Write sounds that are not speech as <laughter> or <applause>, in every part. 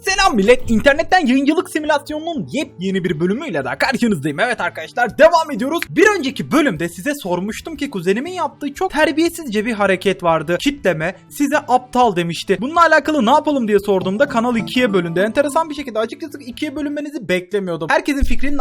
Selam millet. İnternetten yayıncılık simülasyonunun yepyeni bir bölümüyle daha karşınızdayım. Evet arkadaşlar devam ediyoruz. Bir önceki bölümde size sormuştum ki kuzenimin yaptığı çok terbiyesizce bir hareket vardı. Kitleme size aptal demişti. Bununla alakalı ne yapalım diye sorduğumda kanal ikiye bölündü. Enteresan bir şekilde açıkçası ikiye bölünmenizi beklemiyordum. Herkesin fikrinin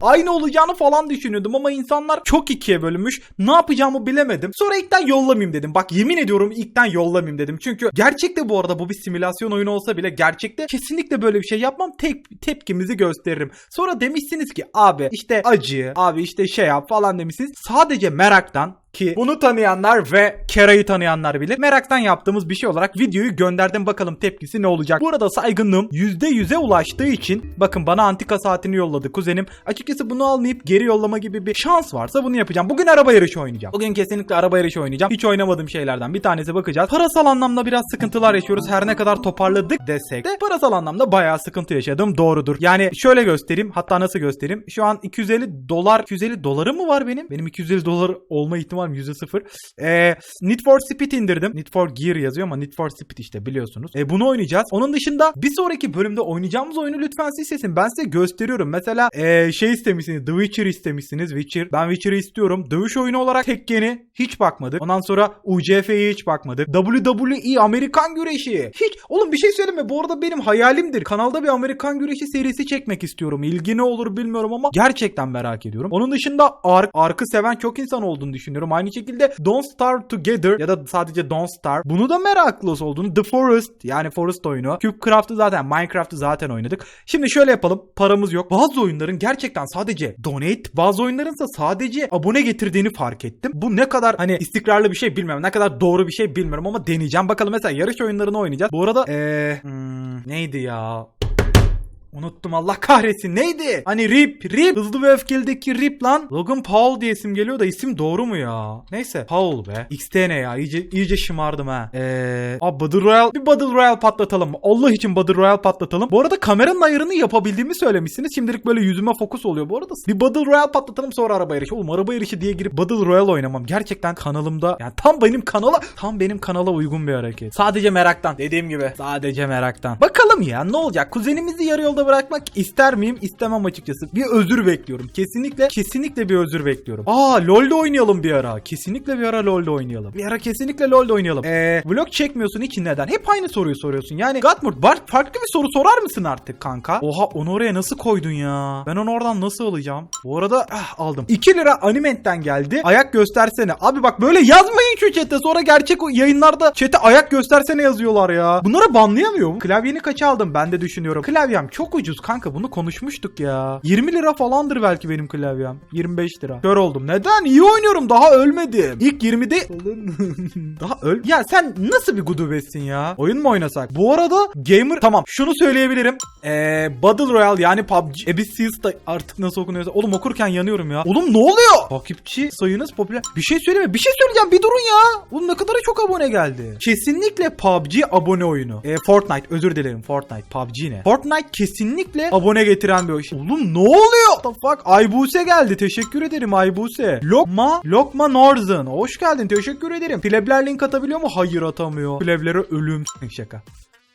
Aynı olacağını falan düşünüyordum ama insanlar çok ikiye bölünmüş. Ne yapacağımı bilemedim. Sonra ilkten yollamayayım dedim. Bak yemin ediyorum ilkten yollamayayım dedim. Çünkü gerçekte bu arada bu bir simülasyon oyunu olsa bile gerçekte kesinlikle böyle bir şey yapmam. Tek tepkimizi gösteririm. Sonra demişsiniz ki abi işte acı, abi işte şey yap falan demişsiniz. Sadece meraktan ki bunu tanıyanlar ve Kera'yı tanıyanlar bilir. Meraktan yaptığımız bir şey olarak videoyu gönderdim bakalım tepkisi ne olacak. Bu arada saygınlığım %100'e ulaştığı için bakın bana antika saatini yolladı kuzenim. Açıkçası bunu almayıp geri yollama gibi bir şans varsa bunu yapacağım. Bugün araba yarışı oynayacağım. Bugün kesinlikle araba yarışı oynayacağım. Hiç oynamadığım şeylerden bir tanesi bakacağız. Parasal anlamda biraz sıkıntılar yaşıyoruz. Her ne kadar toparladık desek de parasal anlamda bayağı sıkıntı yaşadım doğrudur. Yani şöyle göstereyim hatta nasıl göstereyim. Şu an 250 dolar 250 dolarım mı var benim? Benim 250 dolar olma ihtimalim %0. Ee, Need for Speed indirdim. Need for Gear yazıyor ama Need for Speed işte biliyorsunuz. E, bunu oynayacağız. Onun dışında bir sonraki bölümde oynayacağımız oyunu lütfen siz seçin. Ben size gösteriyorum. Mesela e, şey istemişsiniz. The Witcher istemişsiniz. Witcher. Ben Witcher'ı istiyorum. Dövüş oyunu olarak Tekken'i hiç bakmadık. Ondan sonra UCF'ye hiç bakmadık. WWE Amerikan güreşi. Hiç. Oğlum bir şey söyleme. Bu arada benim hayalimdir. Kanalda bir Amerikan güreşi serisi çekmek istiyorum. İlgi ne olur bilmiyorum ama gerçekten merak ediyorum. Onun dışında Ark. Ark'ı seven çok insan olduğunu düşünüyorum. Aynı şekilde Don't Starve Together ya da sadece Don't Starve. Bunu da meraklı olduğunu. The Forest yani Forest oyunu. Cubecraft'ı zaten Minecraft'ı zaten oynadık. Şimdi şöyle yapalım. Paramız yok. Bazı oyunların gerçekten sadece donate, bazı oyunlarınsa sadece abone getirdiğini fark ettim. Bu ne kadar hani istikrarlı bir şey bilmiyorum. Ne kadar doğru bir şey bilmiyorum ama deneyeceğim. Bakalım mesela yarış oyunlarını oynayacağız. Bu arada eee hmm, neydi ya? Unuttum Allah kahretsin. Neydi? Hani Rip, Rip. Hızlı ve öfkelideki Rip lan. Logan Paul diye isim geliyor da isim doğru mu ya? Neyse. Paul be. XT ne ya? İyice, iyice şımardım ha. Eee... Abi Battle Royale. Bir Battle Royale patlatalım? Allah için Battle Royale patlatalım. Bu arada kameranın ayarını yapabildiğimi söylemişsiniz. Şimdilik böyle yüzüme fokus oluyor. Bu arada bir Battle Royale patlatalım sonra araba yarışı. Oğlum araba yarışı diye girip Battle Royale oynamam. Gerçekten kanalımda yani tam benim kanala tam benim kanala uygun bir hareket. Sadece meraktan. Dediğim gibi. Sadece meraktan. Bakalım ya ne olacak? Kuzenimizi yarı yolda bırakmak ister miyim? İstemem açıkçası. Bir özür bekliyorum. Kesinlikle kesinlikle bir özür bekliyorum. Aa LoL'de oynayalım bir ara. Kesinlikle bir ara LoL'de oynayalım. Bir ara kesinlikle LoL'de oynayalım. Eee vlog çekmiyorsun için neden? Hep aynı soruyu soruyorsun. Yani Gatmurt var farklı bir soru sorar mısın artık kanka? Oha onu oraya nasıl koydun ya? Ben onu oradan nasıl alacağım? Bu arada ah, aldım. 2 lira Animent'ten geldi. Ayak göstersene. Abi bak böyle yazmayın şu chat'e. Sonra gerçek yayınlarda chat'e ayak göstersene yazıyorlar ya. Bunları banlayamıyorum. Klavyeni kaça aldım ben de düşünüyorum. Klavyem çok ucuz kanka bunu konuşmuştuk ya. 20 lira falandır belki benim klavyem. 25 lira. Kör oldum. Neden? İyi oynuyorum daha ölmedim. İlk 20'de <laughs> daha öl. Ya sen nasıl bir gudubetsin ya? Oyun mu oynasak? Bu arada gamer tamam şunu söyleyebilirim. Eee Battle Royale yani PUBG. E Seals da artık nasıl okunuyorsa. Oğlum okurken yanıyorum ya. Oğlum ne oluyor? Takipçi sayınız popüler. Bir şey söyleme. Bir şey söyleyeceğim. Bir durun ya. Oğlum ne kadar çok abone geldi. Kesinlikle PUBG abone oyunu. E, Fortnite özür dilerim Fortnite. PUBG ne? Fortnite kesinlikle abone getiren bir oyun. Oğlum ne oluyor? What the fuck? Aybuse geldi. Teşekkür ederim Aybuse. Lokma, Lokma Northern. Hoş geldin. Teşekkür ederim. Plebler link atabiliyor mu? Hayır atamıyor. Pleblere ölüm. Şaka.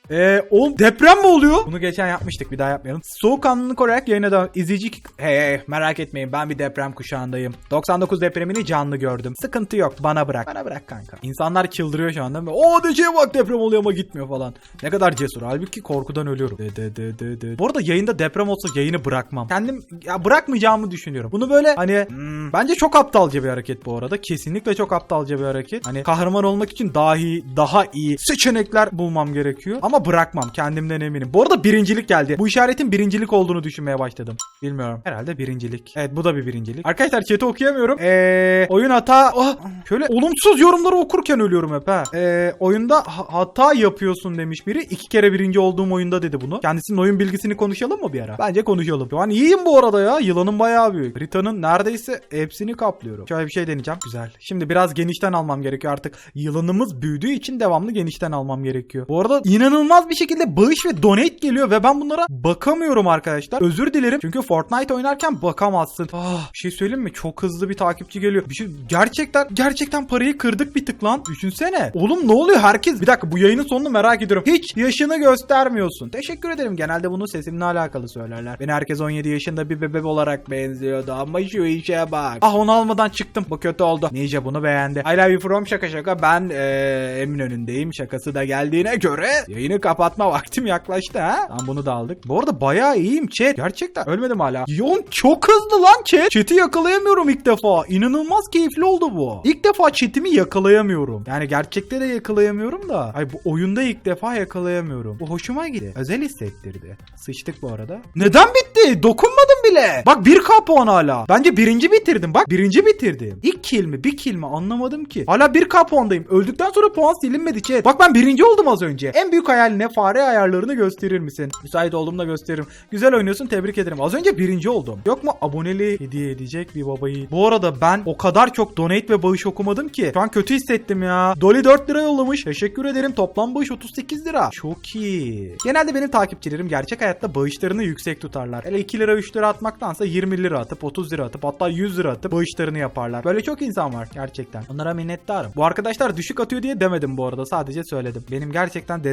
Eee oğlum deprem mi oluyor? Bunu geçen yapmıştık bir daha yapmayalım. Soğukkanlılık olarak yayına devam. İzleyici... Hey hey merak etmeyin ben bir deprem kuşağındayım. 99 depremini canlı gördüm. Sıkıntı yok bana bırak. Bana bırak kanka. İnsanlar çıldırıyor şu anda. O DC'ye bak deprem oluyor ama gitmiyor falan. Ne kadar cesur. Halbuki korkudan ölüyorum. De, de, de, de, de. Bu arada yayında deprem olsa yayını bırakmam. Kendim ya bırakmayacağımı düşünüyorum. Bunu böyle hani hmm, bence çok aptalca bir hareket bu arada. Kesinlikle çok aptalca bir hareket. Hani kahraman olmak için dahi daha iyi seçenekler bulmam gerekiyor. Ama bırakmam. Kendimden eminim. Bu arada birincilik geldi. Bu işaretin birincilik olduğunu düşünmeye başladım. Bilmiyorum. Herhalde birincilik. Evet bu da bir birincilik. Arkadaşlar chat'i okuyamıyorum. Eee oyun hata... Ah, şöyle olumsuz yorumları okurken ölüyorum hep ha. Eee oyunda ha- hata yapıyorsun demiş biri. İki kere birinci olduğum oyunda dedi bunu. Kendisinin oyun bilgisini konuşalım mı bir ara? Bence konuşalım. Şu an iyiyim bu arada ya. Yılanım bayağı büyük. Rita'nın neredeyse hepsini kaplıyorum. Şöyle bir şey deneyeceğim. Güzel. Şimdi biraz genişten almam gerekiyor artık. Yılanımız büyüdüğü için devamlı genişten almam gerekiyor. Bu arada inanılmaz inanılmaz bir şekilde bağış ve donate geliyor ve ben bunlara bakamıyorum arkadaşlar. Özür dilerim. Çünkü Fortnite oynarken bakamazsın. Ah, bir şey söyleyeyim mi? Çok hızlı bir takipçi geliyor. Bir şey gerçekten gerçekten parayı kırdık bir tık lan. Düşünsene. Oğlum ne oluyor herkes? Bir dakika bu yayının sonunu merak ediyorum. Hiç yaşını göstermiyorsun. Teşekkür ederim. Genelde bunu sesimle alakalı söylerler. Beni herkes 17 yaşında bir bebek olarak benziyordu ama şu işe bak. Ah onu almadan çıktım. Bu kötü oldu. Ninja bunu beğendi. I love you from şaka şaka. Ben eee emin önündeyim. Şakası da geldiğine göre yayını kapatma vaktim yaklaştı ha. Tamam bunu da aldık. Bu arada bayağı iyiyim chat. Gerçekten ölmedim hala. Yoğun çok hızlı lan chat. Chat'i yakalayamıyorum ilk defa. İnanılmaz keyifli oldu bu. İlk defa chat'imi yakalayamıyorum. Yani gerçekte de yakalayamıyorum da. Ay bu oyunda ilk defa yakalayamıyorum. Bu hoşuma gitti. Özel hissettirdi. Sıçtık bu arada. Neden bitti? Dokunmadım bile. Bak 1k puan hala. Bence birinci bitirdim. Bak birinci bitirdim. İlk kill mi? Bir kill mi? Anlamadım ki. Hala 1k puandayım. Öldükten sonra puan silinmedi chat. Bak ben birinci oldum az önce. En büyük hayal ne? Fare ayarlarını gösterir misin? Müsait olduğumda gösteririm. Güzel oynuyorsun tebrik ederim. Az önce birinci oldum. Yok mu aboneliği hediye edecek bir babayı? Bu arada ben o kadar çok donate ve bağış okumadım ki. Şu an kötü hissettim ya. Dolly 4 lira yollamış. Teşekkür ederim. Toplam bağış 38 lira. Çok iyi. Genelde benim takipçilerim gerçek hayatta bağışlarını yüksek tutarlar. Hele 2 lira 3 lira atmaktansa 20 lira atıp 30 lira atıp hatta 100 lira atıp bağışlarını yaparlar. Böyle çok insan var gerçekten. Onlara minnettarım. Bu arkadaşlar düşük atıyor diye demedim bu arada. Sadece söyledim. Benim gerçekten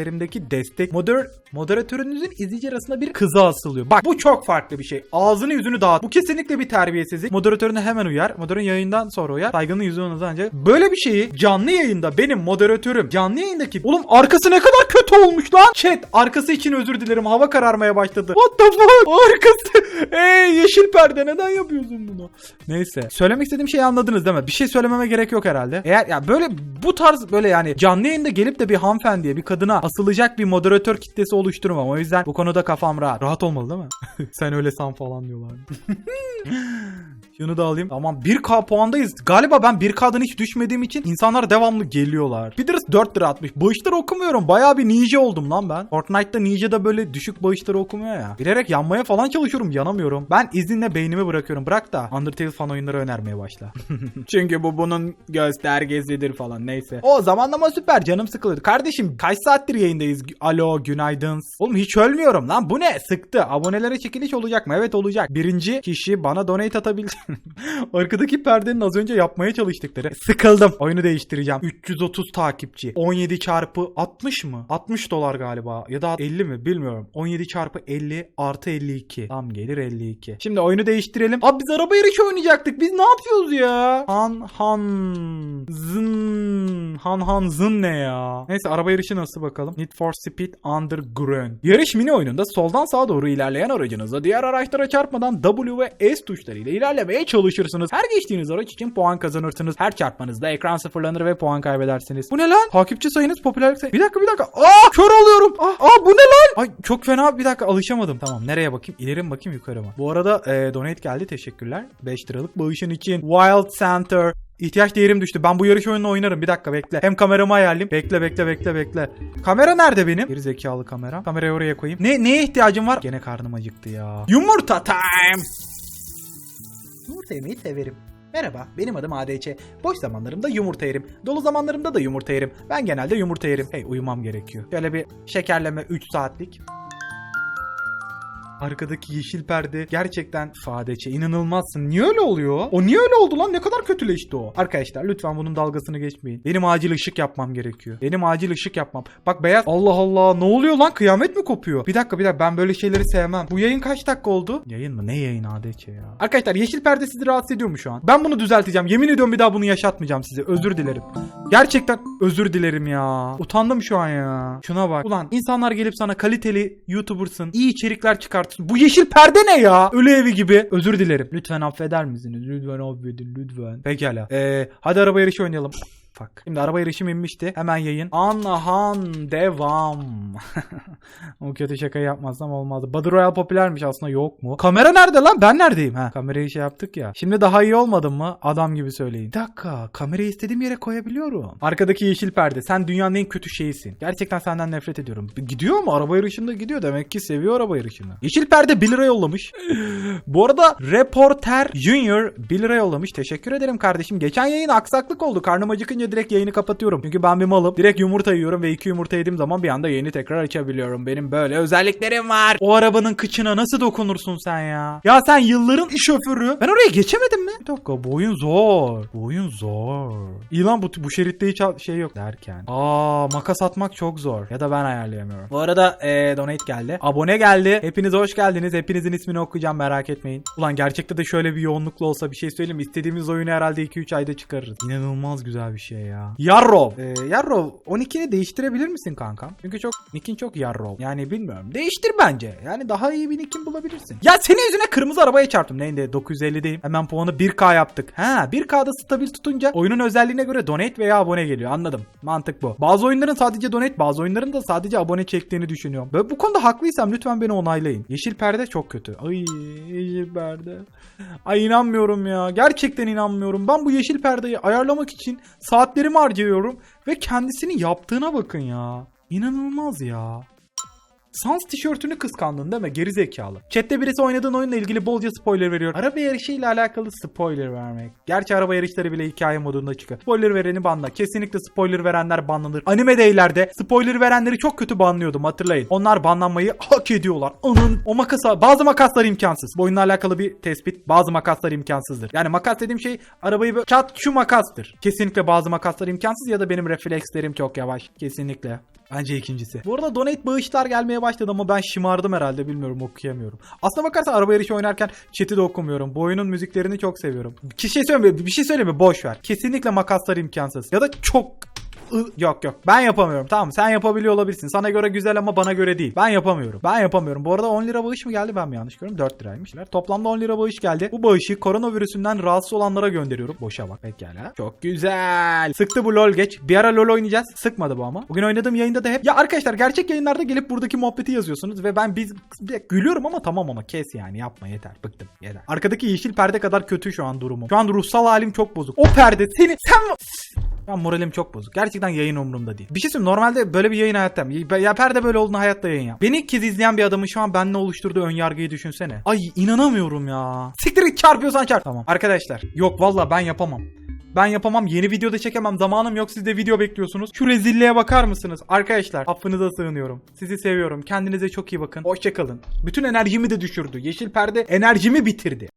destekçilerimdeki destek moder moderatörünüzün izleyici arasında bir kıza asılıyor. Bak bu çok farklı bir şey. Ağzını yüzünü dağıt. Bu kesinlikle bir terbiyesizlik. Moderatörüne hemen uyar. Moderatörün yayından sonra uyar. Saygının yüzünü ancak. Böyle bir şeyi canlı yayında benim moderatörüm canlı yayındaki oğlum arkası ne kadar kötü olmuş lan. Chat arkası için özür dilerim. Hava kararmaya başladı. What the fuck? Arkası. <laughs> Ey yeşil perde neden yapıyorsun bunu? Neyse. Söylemek istediğim şeyi anladınız değil mi? Bir şey söylememe gerek yok herhalde. Eğer ya böyle bu tarz böyle yani canlı yayında gelip de bir hanımefendiye bir kadına asılacak bir moderatör kitlesi oluşturmam. O yüzden bu konuda kafam rahat. Rahat olmalı değil mi? <laughs> Sen öyle san falan diyorlar. <laughs> Şunu da alayım. Tamam 1K puandayız. Galiba ben 1K'dan hiç düşmediğim için insanlar devamlı geliyorlar. Bidders 4 lira atmış. Bağışları okumuyorum. Bayağı bir ninja oldum lan ben. Fortnite'da ninja'da böyle düşük bağışları okumuyor ya. Bilerek yanmaya falan çalışıyorum. Yanamıyorum. Ben izinle beynimi bırakıyorum. Bırak da Undertale fan oyunları önermeye başla. <laughs> Çünkü bu bunun göstergesidir falan. Neyse. O zamanlama süper. Canım sıkılır. Kardeşim kaç saattir yayındayız? Alo günaydın. Oğlum hiç ölmüyorum lan. Bu ne? Sıktı. Abonelere çekiliş olacak mı? Evet olacak. Birinci kişi bana donate atabildi. <laughs> <laughs> Arkadaki perdenin az önce yapmaya çalıştıkları. Sıkıldım. Oyunu değiştireceğim. 330 takipçi. 17 çarpı 60 mı? 60 dolar galiba. Ya da 50 mi? Bilmiyorum. 17 çarpı 50 artı 52. Tam gelir 52. Şimdi oyunu değiştirelim. Abi biz araba yarışı oynayacaktık. Biz ne yapıyoruz ya? Han han zın. Han han zın ne ya? Neyse araba yarışı nasıl bakalım? Need for Speed Underground. Yarış mini oyununda soldan sağa doğru ilerleyen aracınızla diğer araçlara çarpmadan W ve S tuşlarıyla ilerlemeye çalışırsınız. Her geçtiğiniz araç için puan kazanırsınız. Her çarpmanızda ekran sıfırlanır ve puan kaybedersiniz. Bu ne lan? Takipçi sayınız popülerlik sayı... Bir dakika bir dakika. Aa kör oluyorum. Aa, aa bu ne lan? Ay çok fena bir dakika alışamadım. Tamam nereye bakayım? İleri bakayım yukarı mı? Bu arada e, donate geldi teşekkürler. 5 liralık bağışın için. Wild Center. İhtiyaç değerim düştü. Ben bu yarış oyununu oynarım. Bir dakika bekle. Hem kameramı ayarlayayım. Bekle bekle bekle bekle. Kamera nerede benim? Geri zekalı kamera. Kamerayı oraya koyayım. Ne neye ihtiyacım var? Gene karnım acıktı ya. Yumurta time. Yumurta yemeyi severim. Merhaba, benim adım ADC. Boş zamanlarımda yumurta yerim. Dolu zamanlarımda da yumurta yerim. Ben genelde yumurta yerim. Hey, uyumam gerekiyor. Şöyle bir şekerleme 3 saatlik. Arkadaki yeşil perde gerçekten fadeçe inanılmazsın. Niye öyle oluyor? O niye öyle oldu lan? Ne kadar kötüleşti o. Arkadaşlar lütfen bunun dalgasını geçmeyin. Benim acil ışık yapmam gerekiyor. Benim acil ışık yapmam. Bak beyaz. Allah Allah ne oluyor lan? Kıyamet mi kopuyor? Bir dakika bir dakika ben böyle şeyleri sevmem. Bu yayın kaç dakika oldu? Yayın mı? Ne yayın ADC ya? Arkadaşlar yeşil perde sizi rahatsız ediyor mu şu an? Ben bunu düzelteceğim. Yemin ediyorum bir daha bunu yaşatmayacağım size. Özür dilerim. Gerçekten özür dilerim ya. Utandım şu an ya. Şuna bak. Ulan insanlar gelip sana kaliteli YouTuber'sın. iyi içerikler çıkartırsın. Bu yeşil perde ne ya? Ölü evi gibi. Özür dilerim. Lütfen affeder misiniz? Lütfen affedin lütfen. Pekala. Ee, hadi araba yarışı oynayalım. Fuck. Şimdi araba yarışım inmişti. Hemen yayın. Anahan devam. <laughs> o kötü şakayı yapmazsam olmazdı. Battle Royale popülermiş aslında yok mu? Kamera nerede lan? Ben neredeyim? Ha, kamerayı şey yaptık ya. Şimdi daha iyi olmadım mı? Adam gibi söyleyin. Bir dakika. Kamerayı istediğim yere koyabiliyorum. Arkadaki yeşil perde. Sen dünyanın en kötü şeyisin. Gerçekten senden nefret ediyorum. Gidiyor mu? Araba yarışında gidiyor. Demek ki seviyor araba yarışını. Yeşil perde 1 lira yollamış. <laughs> Bu arada Reporter Junior 1 lira yollamış. Teşekkür ederim kardeşim. Geçen yayın aksaklık oldu. Karnım acıkınca direkt yayını kapatıyorum. Çünkü ben bir malım. Direkt yumurta yiyorum ve iki yumurta yediğim zaman bir anda yayını tekrar açabiliyorum. Benim böyle özelliklerim var. O arabanın kıçına nasıl dokunursun sen ya? Ya sen yılların şoförü. Ben oraya geçemedim mi? Bir dakika bu oyun zor. Bu oyun zor. İyi lan bu, bu şeritte hiç şey yok derken. Aa makas atmak çok zor. Ya da ben ayarlayamıyorum. Bu arada eee donate geldi. Abone geldi. Hepiniz hoş geldiniz. Hepinizin ismini okuyacağım merak etmeyin. Ulan gerçekte de şöyle bir yoğunlukla olsa bir şey söyleyeyim mi? İstediğimiz oyunu herhalde 2-3 ayda çıkarırız. İnanılmaz güzel bir şey ya. Yarrov. Ee, Yarrov 12'ni değiştirebilir misin kankam? Çünkü çok nickin çok Yarrov. Yani bilmiyorum. Değiştir bence. Yani daha iyi bir nickin bulabilirsin. Ya senin yüzüne kırmızı arabaya çarptım. Neydi? 950'deyim. Hemen puanı 1K yaptık. Ha 1K'da stabil tutunca oyunun özelliğine göre donate veya abone geliyor. Anladım. Mantık bu. Bazı oyunların sadece donate, bazı oyunların da sadece abone çektiğini düşünüyorum. Böyle bu konuda haklıysam lütfen beni onaylayın. Yeşil perde çok kötü. Ay yeşil perde. Ay inanmıyorum ya. Gerçekten inanmıyorum. Ben bu yeşil perdeyi ayarlamak için saatlerimi harcıyorum ve kendisini yaptığına bakın ya. İnanılmaz ya. Sans tişörtünü kıskandın değil mi? Geri zekalı. Chat'te birisi oynadığın oyunla ilgili bolca spoiler veriyor. Araba yarışıyla alakalı spoiler vermek. Gerçi araba yarışları bile hikaye modunda çıkıyor. Spoiler vereni banla. Kesinlikle spoiler verenler banlanır. Anime deylerde spoiler verenleri çok kötü banlıyordum hatırlayın. Onlar banlanmayı hak ediyorlar. Onun o makasa bazı makaslar imkansız. Bu oyunla alakalı bir tespit. Bazı makaslar imkansızdır. Yani makas dediğim şey arabayı böyle çat şu makastır. Kesinlikle bazı makaslar imkansız ya da benim reflekslerim çok yavaş. Kesinlikle. Bence ikincisi. Bu arada donate bağışlar gelmeye başladı ama ben şımardım herhalde bilmiyorum okuyamıyorum. Aslına bakarsan araba yarışı oynarken chat'i de okumuyorum. Bu oyunun müziklerini çok seviyorum. Bir şey söyleme, bir şey söyleme boş ver. Kesinlikle makaslar imkansız. Ya da çok Yok yok. Ben yapamıyorum. Tamam sen yapabiliyor olabilirsin. Sana göre güzel ama bana göre değil. Ben yapamıyorum. Ben yapamıyorum. Bu arada 10 lira bağış mı geldi? Ben mi yanlış görüyorum? 4 liraymış. Toplamda 10 lira bağış geldi. Bu bağışı koronavirüsünden rahatsız olanlara gönderiyorum. Boşa bak. Pekala. Çok güzel. Sıktı bu lol geç. Bir ara lol oynayacağız. Sıkmadı bu ama. Bugün oynadığım yayında da hep ya arkadaşlar gerçek yayınlarda gelip buradaki muhabbeti yazıyorsunuz ve ben biz gülüyorum ama tamam ama kes yani. Yapma yeter. Bıktım. Yeter. Arkadaki yeşil perde kadar kötü şu an durumum. Şu an ruhsal halim çok bozuk. O perde seni sen ben moralim çok bozuk. Gerçekten yayın umurumda değil. Bir şey söyleyeyim normalde böyle bir yayın hayatta ya perde böyle olduğunda hayatta yayın yap. Beni ilk kez izleyen bir adamın şu an benimle oluşturduğu ön yargıyı düşünsene. Ay inanamıyorum ya. Siktir git çarpıyorsan çarp. Tamam. Arkadaşlar yok valla ben yapamam. Ben yapamam. Yeni videoda çekemem. Zamanım yok. Siz de video bekliyorsunuz. Şu rezilliğe bakar mısınız? Arkadaşlar affınıza sığınıyorum. Sizi seviyorum. Kendinize çok iyi bakın. Hoşçakalın. Bütün enerjimi de düşürdü. Yeşil perde enerjimi bitirdi.